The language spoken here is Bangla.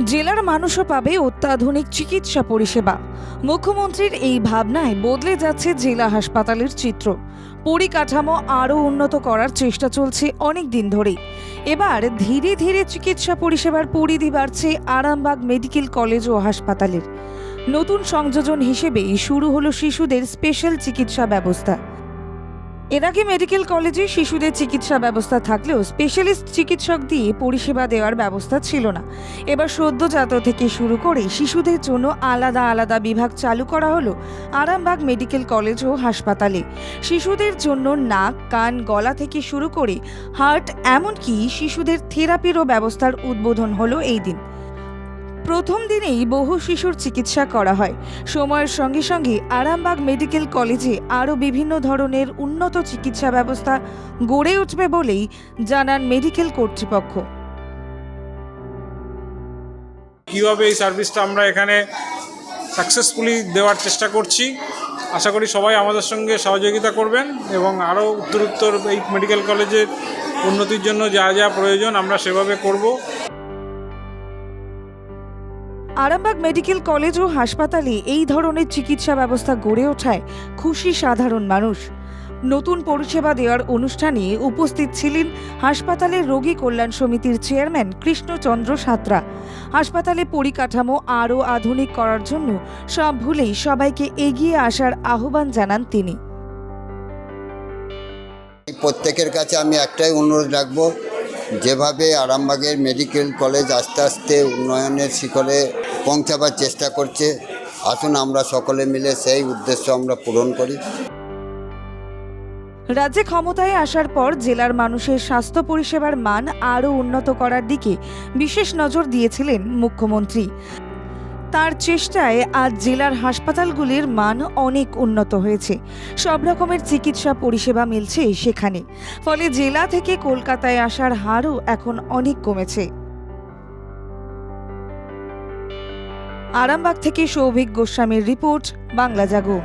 জেলার মানুষও পাবে অত্যাধুনিক চিকিৎসা পরিষেবা। মুখ্যমন্ত্রীর এই ভাবনায় বদলে যাচ্ছে জেলা হাসপাতালের চিত্র। পরিকাঠামো আরও উন্নত করার চেষ্টা চলছে অনেক দিন ধরেই। এবার ধীরে ধীরে চিকিৎসা পরিষেবার পরিধি বাড়ছে আরামবাগ মেডিকেল কলেজ ও হাসপাতালের। নতুন সংযোজন হিসেবেই শুরু হলো শিশুদের স্পেশাল চিকিৎসা ব্যবস্থা। এর আগে মেডিকেল কলেজে শিশুদের চিকিৎসা ব্যবস্থা থাকলেও স্পেশালিস্ট চিকিৎসক দিয়ে পরিষেবা দেওয়ার ব্যবস্থা ছিল না। এবার সদ্যজাত থেকে শুরু করে শিশুদের জন্য আলাদা আলাদা বিভাগ চালু করা হলো আরামবাগ মেডিকেল কলেজ ও হাসপাতালে। শিশুদের জন্য নাক, কান, গলা থেকে শুরু করে হার্ট, এমনকি শিশুদের থেরাপিরও ব্যবস্থার উদ্বোধন হলো এই দিন। প্রথম দিনেই বহু শিশুর চিকিৎসা করা হয়। সময়ের সঙ্গে সঙ্গে আরামবাগ মেডিকেল কলেজে আরও বিভিন্ন ধরনের উন্নত চিকিৎসা ব্যবস্থা গড়ে উঠবে বলেই জানান মেডিকেল কর্তৃপক্ষ। কীভাবে এই সার্ভিসটা আমরা এখানে সাকসেসফুলি দেওয়ার চেষ্টা করছি, আশা করি সবাই আমাদের সঙ্গে সহযোগিতা করবেন এবং আরও উত্তরোত্তর এই মেডিকেল কলেজের উন্নতির জন্য যা যা প্রয়োজন আমরা সেভাবে করব। আরামবাগ মেডিকেল কলেজ ও হাসপাতালে এই ধরনের চিকিৎসা ব্যবস্থা গড়ে ওঠায় খুশি সাধারণ মানুষ। নতুন পরিষেবা দেওয়ার অনুষ্ঠানে উপস্থিত ছিলেন হাসপাতালের রোগী কল্যাণ সমিতির চেয়ারম্যান কৃষ্ণচন্দ্র সাঁতরা। হাসপাতালে পরিকাঠামো আরও আধুনিক করার জন্য সব ভুলেই সবাইকে এগিয়ে আসার আহ্বান জানান তিনি। প্রত্যেকের কাছে আমি একটাই অনুরোধ রাখব, যেভাবে আরামবাগের মেডিকেল কলেজ আস্তে আস্তে উন্নয়নের শিখরে পৌঁছাবার চেষ্টা করছে। আসুন আমরা সকলে মিলে সেই উদ্দেশ্য আমরা পূরণ করি। রাজ্যে ক্ষমতায় আসার পর জেলার মানুষের স্বাস্থ্য পরিষেবার মান আরও উন্নত করার দিকে বিশেষ নজর দিয়েছিলেন মুখ্যমন্ত্রী। তার চেষ্টায় আজ জেলার হাসপাতালগুলির মান অনেক উন্নত হয়েছে। সব রকমের চিকিৎসা পরিষেবা মিলছে সেখানে। ফলে জেলা থেকে কলকাতায় আসার হারও এখন অনেক কমেছে। আরামবাগ থেকে সৌভিক গোস্বামীর রিপোর্ট বাংলা জাগো।